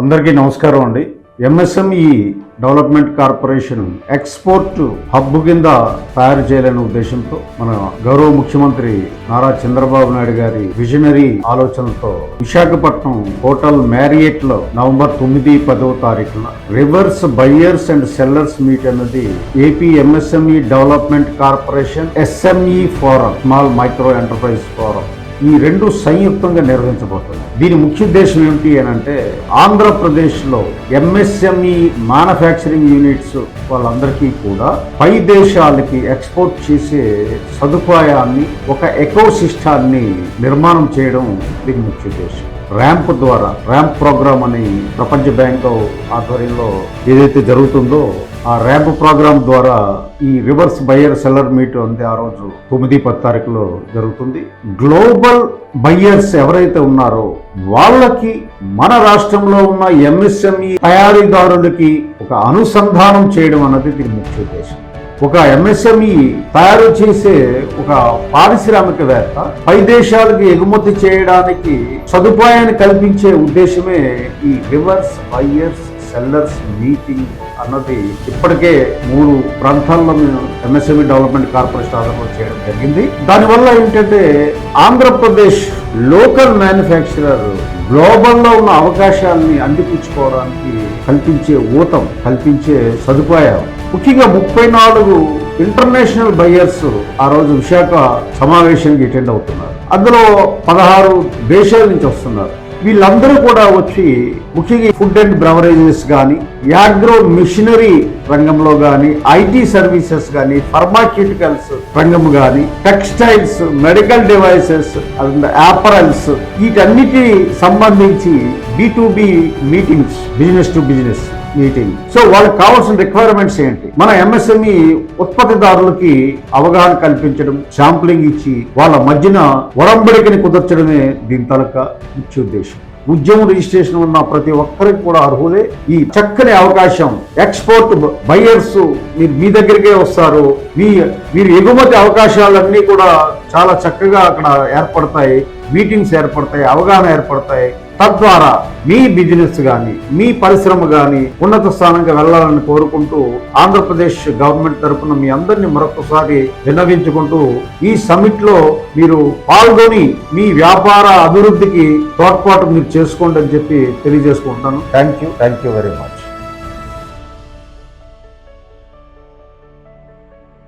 అందరికీ నమస్కారం అండి. MSME development corporation export hub కింద తయారు చేయాలనే ఉద్దేశంతో మన గౌరవ ముఖ్యమంత్రి నారా చంద్రబాబు నాయుడు గారి విజనరీ ఆలోచనతో విశాఖపట్నం హోటల్ మ్యారియట్లో నవంబర్ తొమ్మిది పదవ తారీఖున reverse buyers and sellers meet అన్నది AP MSME development corporation SME forum small micro enterprise forum. ఈ రెండు సంయుక్తంగా నిర్వహించబోతున్నాయి. దీని ముఖ్య ఉద్దేశం ఏమిటి అని అంటే ఆంధ్రప్రదేశ్లో ఎంఎస్ఎంఈ మ్యానుఫ్యాక్చరింగ్ యూనిట్స్ వాళ్ళందరికీ కూడా పై దేశాలకి ఎక్స్పోర్ట్ చేసే సదుపాయాన్ని ఒక ఎకో సిస్టాన్ని నిర్మాణం చేయడం దీని ముఖ్య ఉద్దేశం. ర్యాంప్ ద్వారా ర్యాంప్ ప్రోగ్రామ్ అని ప్రపంచ బ్యాంక్ ఆధ్వర్యంలో ఏదైతే జరుగుతుందో ఆ ర్యాంప్ ప్రోగ్రామ్ ద్వారా ఈ రివర్స్ బయ్యర్ సెల్లర్ మీట్ అంతే ఆ రోజు తొమ్మిది పది తారీఖులో జరుగుతుంది. గ్లోబల్ బయ్యర్స్ ఎవరైతే ఉన్నారో వాళ్ళకి మన రాష్ట్రంలో ఉన్న ఎంఎస్ఎంఈ తయారీదారులకి ఒక అనుసంధానం చేయడం అన్నది దీని ముఖ్య ఉద్దేశం. ఒక ఎంఎస్ఎంఈ తయారు చేసే ఒక పారిశ్రామికవేత్త పై దేశాలకు ఎగుమతి చేయడానికి సదుపాయాన్ని కల్పించే ఉద్దేశమే ఈ రివర్స్ బయ్యర్స్ సెల్లర్స్ మీటింగ్ అన్నది ఇప్పటికే మూడు ప్రాంతాల్లో మేము ఎంఎస్ఎంఈ డెవలప్మెంట్ కార్పొరేషన్ ఆధారంలో చేయడం జరిగింది. దానివల్ల ఏంటంటే ఆంధ్రప్రదేశ్ లోకల్ మ్యానుఫ్యాక్చరర్ గ్లోబల్లో ఉన్న అవకాశాలని అందిపుచ్చుకోవడానికి కల్పించే ఊతం కల్పించే సదుపాయం. ముఖ్యంగా ముప్పై నాలుగు ఇంటర్నేషనల్ బయ్యర్స్ ఆ రోజు విశాఖ సమావేశానికి అటెండ్ అవుతున్నారు. అందులో పదహారు దేశాల నుంచి వస్తున్నారు. వీళ్ళందరూ కూడా వచ్చి ముఖ్యంగా ఫుడ్ అండ్ బ్రవరేజెస్ కానీ యాగ్రో మిషనరీ రంగంలో కానీ ఐటీ సర్వీసెస్ కానీ ఫార్మాక్యూటికల్స్ రంగం కానీ textiles medical devices and apparels వీటన్నిటి సంబంధించి B to B meetings business to business. Meeting so వాళ్ళకి కావాల్సిన రిక్వైర్మెంట్స్ ఏంటి? మన ఎంఎస్ఎంఈ ఉత్పత్తిదారులకి అవగాహన కల్పించడం శాంప్లింగ్ ఇచ్చి వాళ్ళ మధ్యన ఒడంబడికని కుదర్చడమే దీని తలక ముఖ్య ఉద్దేశం. ఉద్యమం రిజిస్ట్రేషన్ ఉన్న ప్రతి ఒక్కరికి కూడా అర్హులే. ఈ చక్కని అవకాశం ఎక్స్పోర్ట్ బయర్స్ మీరు మీ దగ్గరికే వస్తారు. మీ మీరు ఎగుమతి అవకాశాలన్నీ కూడా చాలా చక్కగా అక్కడ ఏర్పడతాయి మీటింగ్స్ ఏర్పడతాయి అవగాహన ఏర్పడతాయి. తద్వారా మీ బిజినెస్ కానీ మీ పరిశ్రమ కానీ ఉన్నత స్థానంగా వెళ్ళాలని కోరుకుంటూ ఆంధ్రప్రదేశ్ గవర్నమెంట్ తరఫున మీ అందరినీ మరొకసారి విన్నవించుకుంటూ ఈ సమిట్లో మీరు పాల్గొని మీ వ్యాపార అభివృద్ధికి తోడ్పాటు మీరు చేసుకోండి అని చెప్పి తెలియజేసుకుంటాను thank you thank you very much